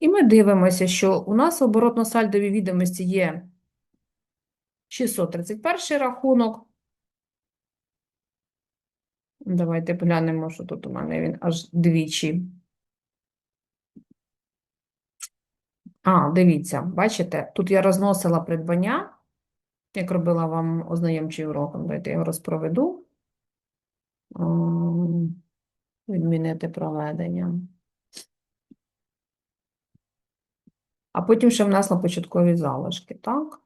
І ми дивимося, що у нас в оборотно-сальдовій відомості є 631 рахунок. Давайте поглянемо, що тут у мене він аж двічі. А, дивіться, бачите, тут я розносила придбання, як робила вам ознайомчий урок. Давайте я його розпроведу. Відмінити проведення. А потім ще в нас на початкові залишки, так?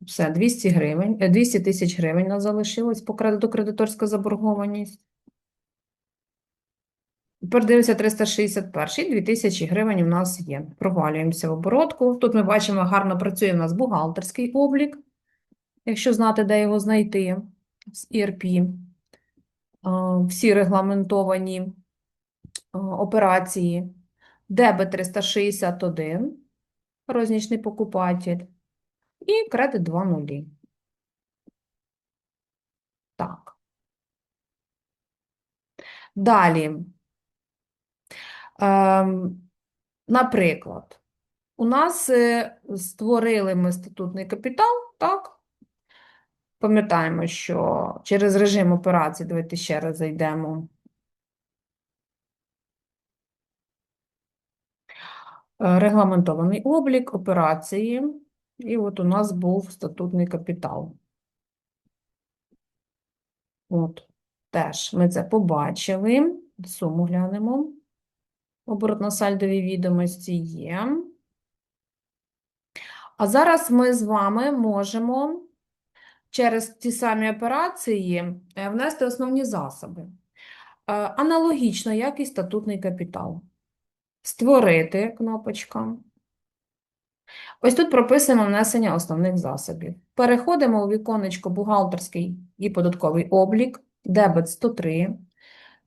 Все, 200 гривень, е, 200 тисяч гривень нас залишилось по кредиту кредиторська заборгованість. Тепер дивимося 361, 2000 гривень у нас є. Провалюємося в оборотку. Тут ми бачимо, гарно працює у нас бухгалтерський облік, якщо знати, де його знайти з ERP. Всі регламентовані операції. Дебет 361, рознічний покупатель, і кредит 2 нулі. Так. Далі. Ем, наприклад, у нас е, створили ми статутний капітал, так? Пам'ятаємо, що через режим операції, давайте ще раз зайдемо. Е, Регламентований облік, операції, і от у нас був статутний капітал. От, теж ми це побачили. Суму глянемо. Оборотно-сальдові відомості є. А зараз ми з вами можемо через ті самі операції е, внести основні засоби. Е, Аналогічно, як і статутний капітал. Створити кнопочка. Ось тут прописано внесення основних засобів. Переходимо у віконечко бухгалтерський і податковий облік, дебет 103.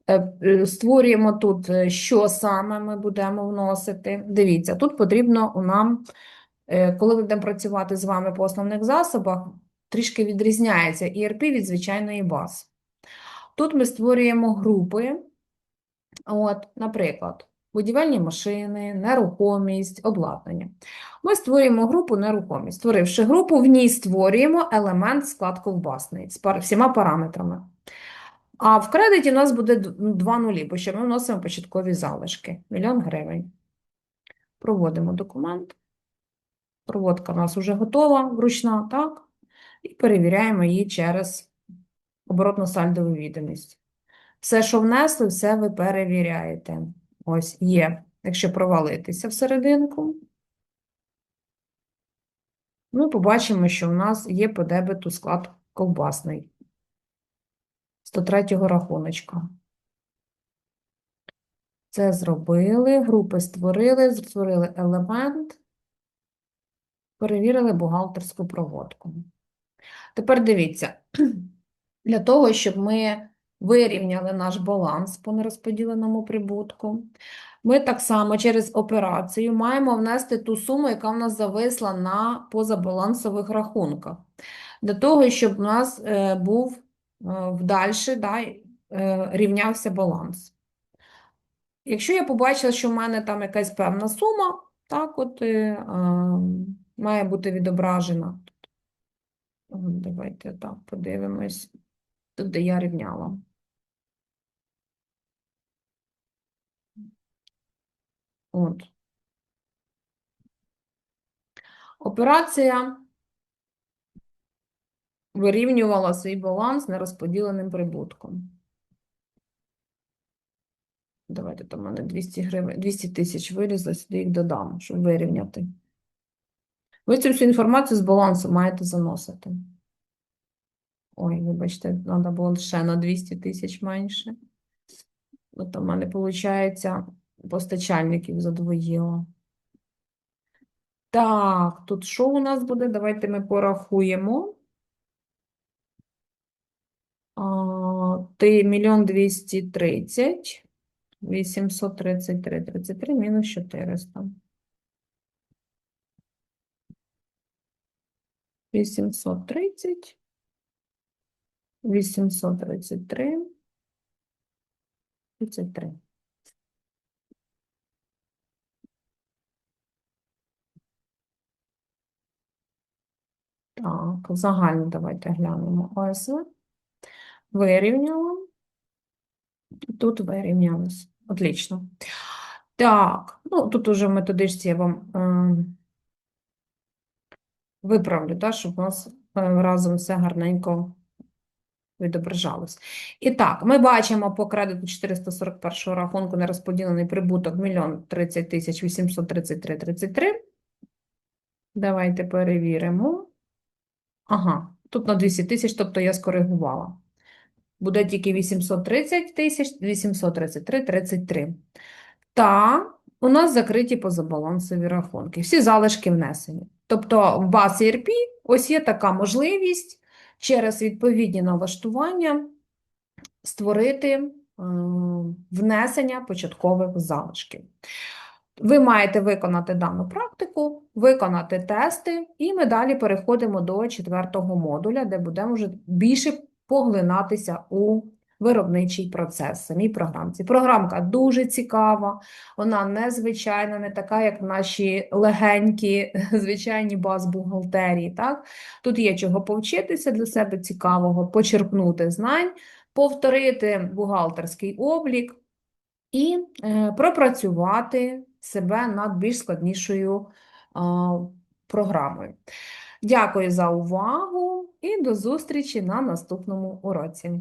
Е, е, Створюємо тут, е, що саме ми будемо вносити. Дивіться, тут потрібно нам, коли будемо працювати з вами по основних засобах, трішки відрізняється ERP від звичайної баз. Тут ми створюємо групи, от, наприклад, будівельні машини, нерухомість, обладнання. Ми створюємо групу нерухомість. Створивши групу, в ній створюємо елемент склад ковбасний з всіма параметрами. А в кредиті у нас буде д- два нулі, бо ще ми вносимо початкові залишки. Мільйон гривень. Проводимо документ. Проводка у нас вже готова, вручна, так? І перевіряємо її через оборотно-сальдову відомість. Все, що внесли, все ви перевіряєте. Ось є. Якщо провалитися всерединку, ми побачимо, що в нас є по дебету склад ковбасний. 103 рахуночка. Це зробили, групи створили, створили елемент, перевірили бухгалтерську проводку. Тепер дивіться, для того, щоб ми вирівняли наш баланс по нерозподіленому прибутку, ми так само через операцію маємо внести ту суму, яка в нас зависла на позабалансових рахунках. Для того, щоб у нас е, був е, вдальше да, е, рівнявся баланс. Якщо я побачила, що в мене там якась певна сума, так от е, має бути відображена. Давайте так подивимось, тут, де я рівняла. От. Операція вирівнювала свій баланс нерозподіленим прибутком. Давайте там у мене 200 гривень, 200 тисяч вилізло, сюди їх додам, щоб вирівняти. Ви цю всю інформацію з балансу маєте заносити. Ой, вибачте, треба було ще на 200 тисяч менше. От у мене, виходить, постачальників задвоїло. Так, тут що у нас буде? Давайте ми порахуємо. А, Ти мільйон двісті тридцять. 833, 33 мінус 400. 830, 833, 33. Так, загально давайте глянемо ОСВ. Вирівняли. Тут вирівнялось. Отлично. Так, ну тут уже в методичці я вам е, виправлю, так, щоб у нас е, разом все гарненько відображалось. І так, ми бачимо по кредиту 441 рахунку нерозподілений прибуток 1 30 тисяч 833 33. Давайте перевіримо. Ага, тут на 200 тисяч, тобто я скоригувала. Буде тільки 830 тисяч, 833, 33. Та у нас закриті позабалансові рахунки. Всі залишки внесені. Тобто в баз ERP ось є така можливість через відповідні налаштування створити е, внесення початкових залишків. Ви маєте виконати дану практику, виконати тести, і ми далі переходимо до четвертого модуля, де будемо вже більше поглинатися у виробничий процес, самій програмці. Програмка дуже цікава, вона незвичайна, не така, як наші легенькі, звичайні баз бухгалтерії. Так? Тут є чого повчитися для себе цікавого, почерпнути знань, повторити бухгалтерський облік і е, пропрацювати себе над більш складнішою програмою. Дякую за увагу і до зустрічі на наступному уроці.